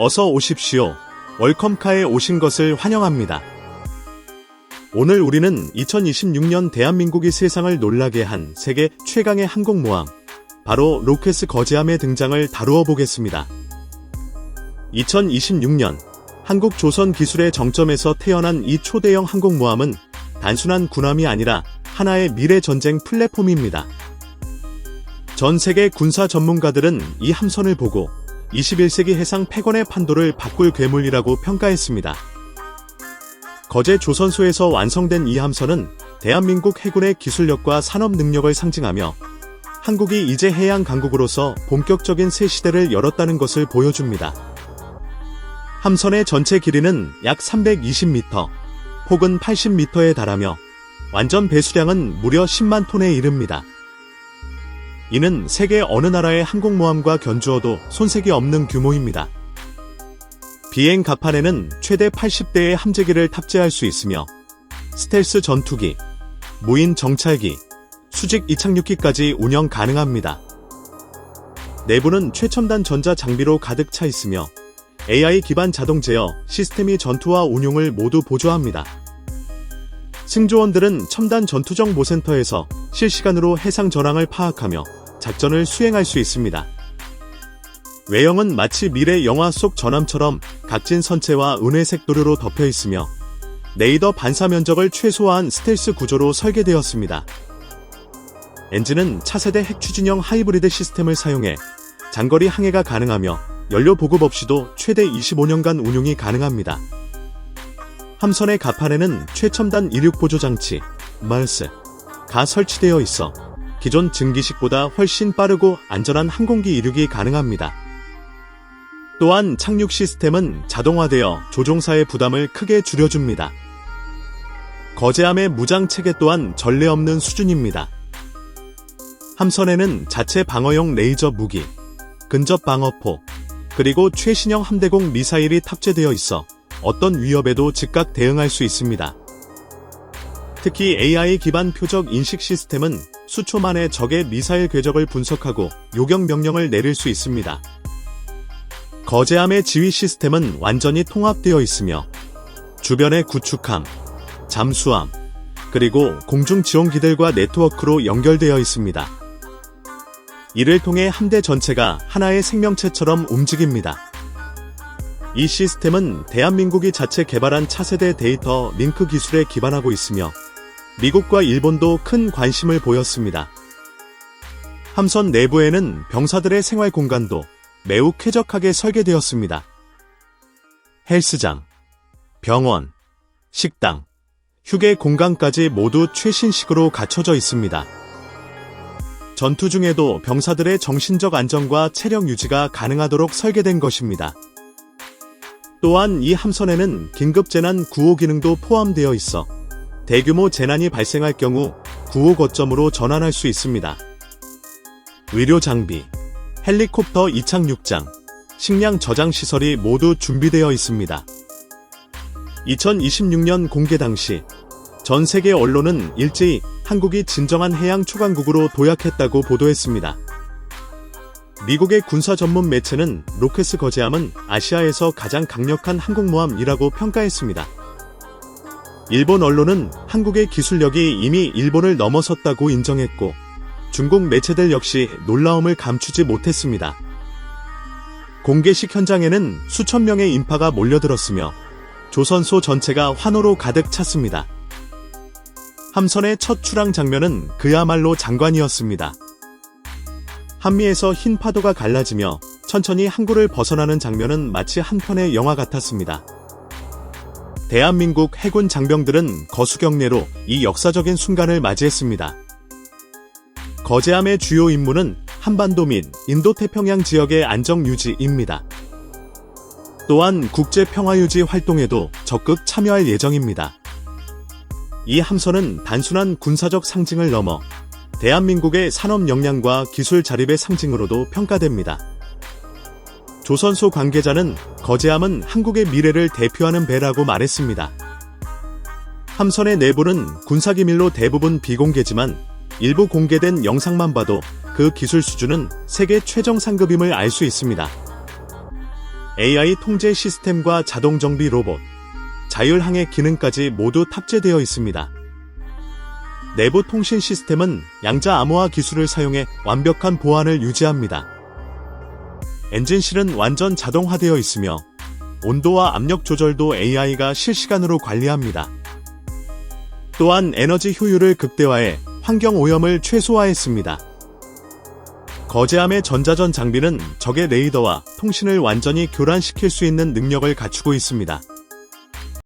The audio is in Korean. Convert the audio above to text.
어서 오십시오. 월컴카에 오신 것을 환영합니다. 오늘 우리는 2026년 대한민국이 세상을 놀라게 한 세계 최강의 항공모함, 바로 로켓스 거지함의 등장을 다루어 보겠습니다. 2026년 한국 조선 기술의 정점에서 태어난 이 초대형 항공모함은 단순한 군함이 아니라 하나의 미래 전쟁 플랫폼입니다. 전 세계 군사 전문가들은 이 함선을 보고 21세기 해상 패권의 판도를 바꿀 괴물이라고 평가했습니다. 거제 조선소에서 완성된 이 함선은 대한민국 해군의 기술력과 산업 능력을 상징하며 한국이 이제 해양 강국으로서 본격적인 새 시대를 열었다는 것을 보여줍니다. 함선의 전체 길이는 약 320m 혹은 80m에 달하며 완전 배수량은 무려 10만 톤에 이릅니다. 이는 세계 어느 나라의 항공모함과 견주어도 손색이 없는 규모입니다. 비행 갑판에는 최대 80대의 함재기를 탑재할 수 있으며 스텔스 전투기, 무인 정찰기, 수직 이착륙기까지 운영 가능합니다. 내부는 최첨단 전자 장비로 가득 차 있으며 AI 기반 자동 제어 시스템이 전투와 운용을 모두 보조합니다. 승조원들은 첨단 전투정보센터에서 실시간으로 해상 전황을 파악하며 작전을 수행할 수 있습니다. 외형은 마치 미래 영화 속 전함처럼 각진 선체와 은회색 도료로 덮여 있으며 레이더 반사 면적을 최소화한 스텔스 구조로 설계되었습니다. 엔진은 차세대 핵추진형 하이브리드 시스템을 사용해 장거리 항해가 가능하며 연료 보급 없이도 최대 25년간 운용이 가능합니다. 함선의 갑판에는 최첨단 이륙 보조 장치, 말스 가 설치되어 있어 기존 증기식보다 훨씬 빠르고 안전한 항공기 이륙이 가능합니다. 또한 착륙 시스템은 자동화되어 조종사의 부담을 크게 줄여줍니다. 거제함의 무장 체계 또한 전례 없는 수준입니다. 함선에는 자체 방어용 레이저 무기, 근접 방어포, 그리고 최신형 함대공 미사일이 탑재되어 있어 어떤 위협에도 즉각 대응할 수 있습니다. 특히 AI 기반 표적 인식 시스템은 수초 만에 적의 미사일 궤적을 분석하고 요격 명령을 내릴 수 있습니다. 거제함의 지휘 시스템은 완전히 통합되어 있으며 주변의 구축함, 잠수함, 그리고 공중 지원기들과 네트워크로 연결되어 있습니다. 이를 통해 함대 전체가 하나의 생명체처럼 움직입니다. 이 시스템은 대한민국이 자체 개발한 차세대 데이터 링크 기술에 기반하고 있으며 미국과 일본도 큰 관심을 보였습니다. 함선 내부에는 병사들의 생활 공간도 매우 쾌적하게 설계되었습니다. 헬스장, 병원, 식당, 휴게 공간까지 모두 최신식으로 갖춰져 있습니다. 전투 중에도 병사들의 정신적 안정과 체력 유지가 가능하도록 설계된 것입니다. 또한 이 함선에는 긴급재난 구호 기능도 포함되어 있어 대규모 재난이 발생할 경우 구호 거점으로 전환할 수 있습니다. 의료 장비, 헬리콥터 이착륙장, 식량 저장 시설이 모두 준비되어 있습니다. 2026년 공개 당시 전 세계 언론은 일제히 한국이 진정한 해양 초강국으로 도약했다고 보도했습니다. 미국의 군사 전문 매체는 로켓스 거제함은 아시아에서 가장 강력한 항공모함이라고 평가했습니다. 일본 언론은 한국의 기술력이 이미 일본을 넘어섰다고 인정했고 중국 매체들 역시 놀라움을 감추지 못했습니다. 공개식 현장에는 수천 명의 인파가 몰려들었으며 조선소 전체가 환호로 가득 찼습니다. 함선의 첫 출항 장면은 그야말로 장관이었습니다. 한미에서 흰 파도가 갈라지며 천천히 항구를 벗어나는 장면은 마치 한 편의 영화 같았습니다. 대한민국 해군 장병들은 거수경례로 이 역사적인 순간을 맞이했습니다. 거제함의 주요 임무는 한반도 및 인도태평양 지역의 안정 유지입니다. 또한 국제 평화 유지 활동에도 적극 참여할 예정입니다. 이 함선은 단순한 군사적 상징을 넘어 대한민국의 산업 역량과 기술 자립의 상징으로도 평가됩니다. 조선소 관계자는 거제함은 한국의 미래를 대표하는 배라고 말했습니다. 함선의 내부는 군사기밀로 대부분 비공개지만 일부 공개된 영상만 봐도 그 기술 수준은 세계 최정 상급임을 알 수 있습니다. AI 통제 시스템과 자동 정비 로봇, 자율항해 기능까지 모두 탑재되어 있습니다. 내부 통신 시스템은 양자 암호화 기술을 사용해 완벽한 보안을 유지합니다. 엔진실은 완전 자동화되어 있으며 온도와 압력 조절도 AI가 실시간으로 관리합니다. 또한 에너지 효율을 극대화해 환경 오염을 최소화했습니다. 거제함의 전자전 장비는 적의 레이더와 통신을 완전히 교란시킬 수 있는 능력을 갖추고 있습니다.